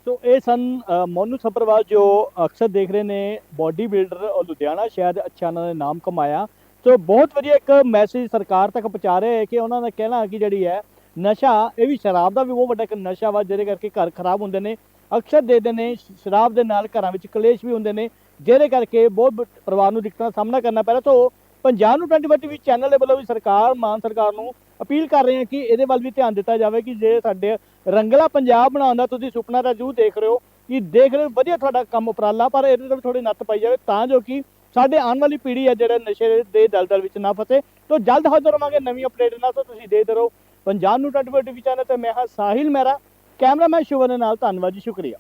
ਸੋ ਇਹ ਸਨ ਮੋਨੂ ਸੱਭਰਵਾਲ ਜੋ ਅਕਸਰ ਦੇਖ ਰਹੇ ਨੇ ਬਾਡੀ ਬਿਲਡਰ ਔਰ ਲੁਧਿਆਣਾ ਸ਼ਹਿਰ ਅੱਛਾ ਉਹਨਾਂ ਨੇ ਨਾਮ ਕਮਾਇਆ। ਸੋ ਬਹੁਤ ਵਧੀਆ ਇੱਕ ਮੈਸੇਜ ਸਰਕਾਰ ਤੱਕ ਪਹੁੰਚਾ ਰਹੇ ਹੈ ਕਿ ਉਹਨਾਂ ਦਾ ਕਹਿਣਾ ਕਿ ਜਿਹੜੀ ਹੈ ਨਸ਼ਾ, ਇਹ ਵੀ ਸ਼ਰਾਬ ਦਾ ਵੀ ਬਹੁਤ ਵੱਡਾ ਇੱਕ ਨਸ਼ਾ ਵਾ, ਜਿਹਦੇ ਕਰਕੇ ਘਰ ਖਰਾਬ ਹੁੰਦੇ ਨੇ, ਅਕਸਰ ਦੇਖਦੇ ਨੇ ਸ਼ਰਾਬ ਦੇ ਨਾਲ ਘਰਾਂ ਵਿੱਚ ਕਲੇਸ਼ ਵੀ ਹੁੰਦੇ ਨੇ, ਜਿਹਦੇ ਕਰਕੇ ਬਹੁਤ ਪਰਿਵਾਰ ਨੂੰ ਦਿੱਕਤਾਂ ਦਾ ਸਾਹਮਣਾ ਕਰਨਾ ਪੈ ਰਿਹਾ। ਸੋ ਪੰਜਾਬ ਨੂੰ 24 ਟੀਵੀ ਚੈਨਲ ਦੇ ਵੱਲੋਂ ਵੀ ਸਰਕਾਰ, ਮਾਨ ਸਰਕਾਰ ਨੂੰ ਅਪੀਲ ਕਰ ਰਹੇ ਹਾਂ ਕਿ ਇਹਦੇ ਵੱਲ ਵੀ ਧਿਆਨ ਦਿੱਤਾ ਜਾਵੇ ਕਿ ਜੇ ਸਾਡੇ ਰੰਗਲਾ ਪੰਜਾਬ ਬਣਾਉਣ ਦਾ ਤੁਸੀਂ ਸੁਪਨਾ ਤਾਂ ਜ਼ਰੂਰ ਦੇਖ ਰਹੇ ਹੋ ਕਿ ਦੇਖ ਰਹੇ ਹੋ, ਵਧੀਆ ਤੁਹਾਡਾ ਕੰਮ ਉਪਰਾਲਾ, ਪਰ ਇਹਦੇ ਤੇ ਵੀ ਥੋੜੀ ਨੱਤ ਪਾਈ ਜਾਵੇ ਤਾਂ ਜੋ ਕਿ ਸਾਡੇ ਆਉਣ ਵਾਲੀ ਪੀੜ੍ਹੀ ਹੈ ਜਿਹੜਾ ਨਸ਼ੇ ਦੇ ਦਲਦਲ ਵਿੱਚ ਨਾ ਫਸੇ। ਤੋਂ ਜਲਦ ਹਾਜ਼ਰ ਹੋਵਾਂਗੇ ਨਵੀਂ ਅਪਡੇਟ ਨਾਲ ਤੋਂ ਤੁਸੀਂ ਦੇਖਦੇ ਰਹੋ ਪੰਜਾਬ ਨੂੰ 24 ਟੀਵੀ ਚੈਨਲ ਤੇ ਮੈਂ ਹਾਂ ਸਾਹਿਲ ਮਹਿਰਾ। ਕੈਮਰਾਮੈਨ ਸ਼ੁਭਨ ਨਾਲ, ਧੰਨਵਾਦ ਜੀ, ਸ਼ੁਕਰੀਆ।